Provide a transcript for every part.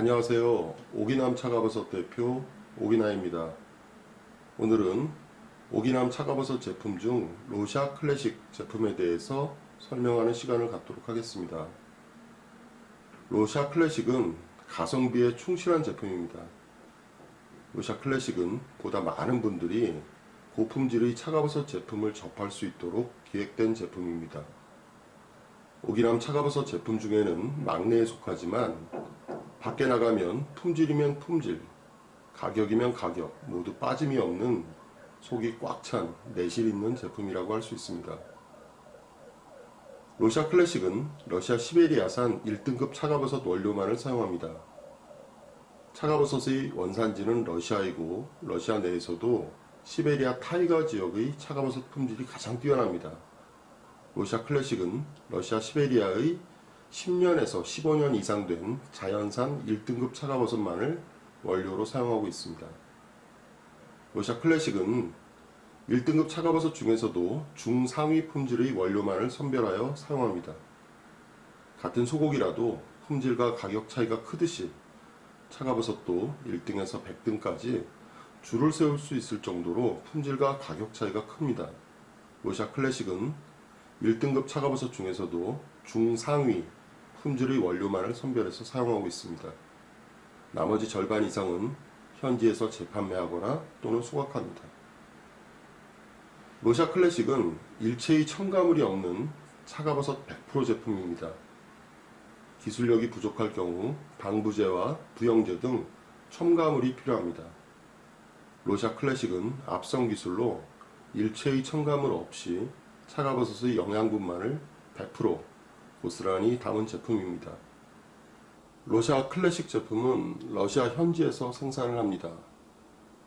안녕하세요. 오기남 차가버섯 대표 오기나입니다. 오늘은 오기남 차가버섯 제품 중 로샤 클래식 제품에 대해서 설명하는 시간을 갖도록 하겠습니다. 로샤 클래식은 가성비에 충실한 제품입니다. 로샤 클래식은 보다 많은 분들이 고품질의 차가버섯 제품을 접할 수 있도록 기획된 제품입니다. 오기남 차가버섯 제품 중에는 막내에 속하지만 밖에 나가면 품질이면 품질, 가격이면 가격 모두 빠짐이 없는 속이 꽉 찬 내실 있는 제품이라고 할 수 있습니다. 러시아 클래식은 러시아 시베리아산 1등급 차가버섯 원료만을 사용합니다. 차가버섯의 원산지는 러시아이고 러시아 내에서도 시베리아 타이거 지역의 차가버섯 품질이 가장 뛰어납니다. 러시아 클래식은 러시아 시베리아의 10년에서 15년 이상 된 자연산 1등급 차가버섯만을 원료로 사용하고 있습니다. 러시아 클래식은 1등급 차가버섯 중에서도 중상위 품질의 원료만을 선별하여 사용합니다. 같은 소고기라도 품질과 가격 차이가 크듯이 차가버섯도 1등에서 100등까지 줄을 세울 수 있을 정도로 품질과 가격 차이가 큽니다. 러시아 클래식은 1등급 차가버섯 중에서도 중상위 품질의 원료만을 선별해서 사용하고 있습니다. 나머지 절반 이상은 현지에서 재판매하거나 또는 수확합니다. 로샤 클래식은 일체의 첨가물이 없는 차가버섯 100% 제품입니다. 기술력이 부족할 경우 방부제와 부영제 등 첨가물이 필요합니다. 로샤 클래식은 앞선 기술로 일체의 첨가물 없이 차가버섯의 영양분만을 100% 고스란히 담은 제품입니다. 러시아 클래식 제품은 러시아 현지에서 생산을 합니다.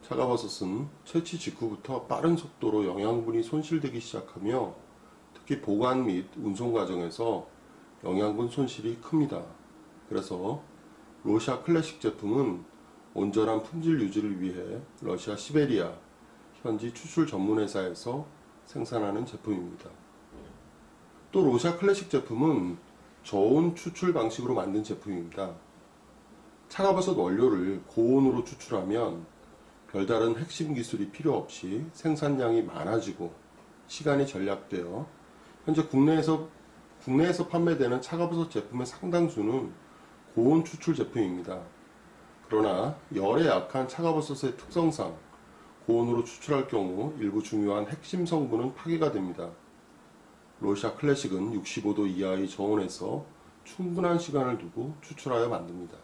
차가버섯은 채취 직후부터 빠른 속도로 영양분이 손실되기 시작하며 특히 보관 및 운송 과정에서 영양분 손실이 큽니다. 그래서 러시아 클래식 제품은 온전한 품질 유지를 위해 러시아 시베리아 현지 추출 전문 회사에서 생산하는 제품입니다. 또 로샤 클래식 제품은 저온 추출 방식으로 만든 제품입니다. 차가버섯 원료를 고온으로 추출하면 별다른 핵심 기술이 필요 없이 생산량이 많아지고 시간이 절약되어 현재 국내에서 국내에서 판매되는 차가버섯 제품의 상당수는 고온 추출 제품입니다. 그러나 열에 약한 차가버섯의 특성상 고온으로 추출할 경우 일부 중요한 핵심 성분은 파괴가 됩니다. 로샤 클래식은 65도 이하의 저온에서 충분한 시간을 두고 추출하여 만듭니다.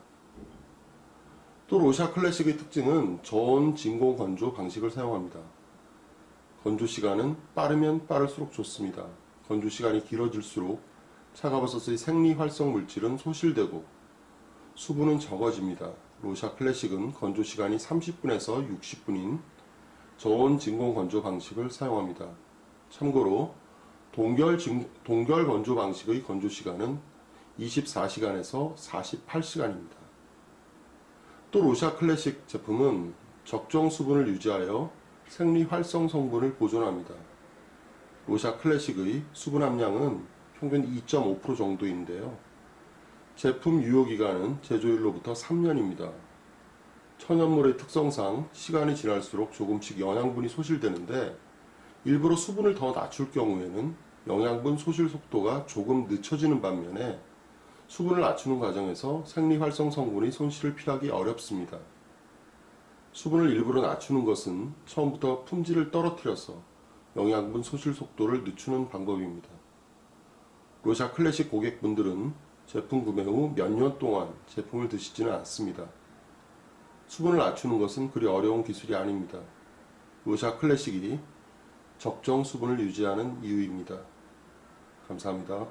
또 로샤 클래식의 특징은 저온 진공 건조 방식을 사용합니다. 건조 시간은 빠르면 빠를수록 좋습니다. 건조 시간이 길어질수록 차가버섯의 생리 활성 물질은 소실되고 수분은 적어집니다. 로샤 클래식은 건조 시간이 30분에서 60분인 저온 진공 건조 방식을 사용합니다. 참고로 동결, 진, 동결 건조 방식의 건조 시간은 24시간에서 48시간입니다. 또 로샤 클래식 제품은 적정 수분을 유지하여 생리 활성 성분을 보존합니다. 로샤 클래식의 수분 함량은 평균 2.5% 정도인데요. 제품 유효 기간은 제조일로부터 3년입니다. 천연물의 특성상 시간이 지날수록 조금씩 영양분이 소실되는데 일부러 수분을 더 낮출 경우에는 영양분 소실 속도가 조금 늦춰지는 반면에 수분을 낮추는 과정에서 생리활성 성분의 손실을 피하기 어렵습니다. 수분을 일부러 낮추는 것은 처음부터 품질을 떨어뜨려서 영양분 소실 속도를 늦추는 방법입니다. 로샤 클래식 고객분들은 제품 구매 후 몇 년 동안 제품을 드시지는 않습니다. 수분을 낮추는 것은 그리 어려운 기술이 아닙니다. 로샤 클래식이 적정 수분을 유지하는 이유입니다. 감사합니다.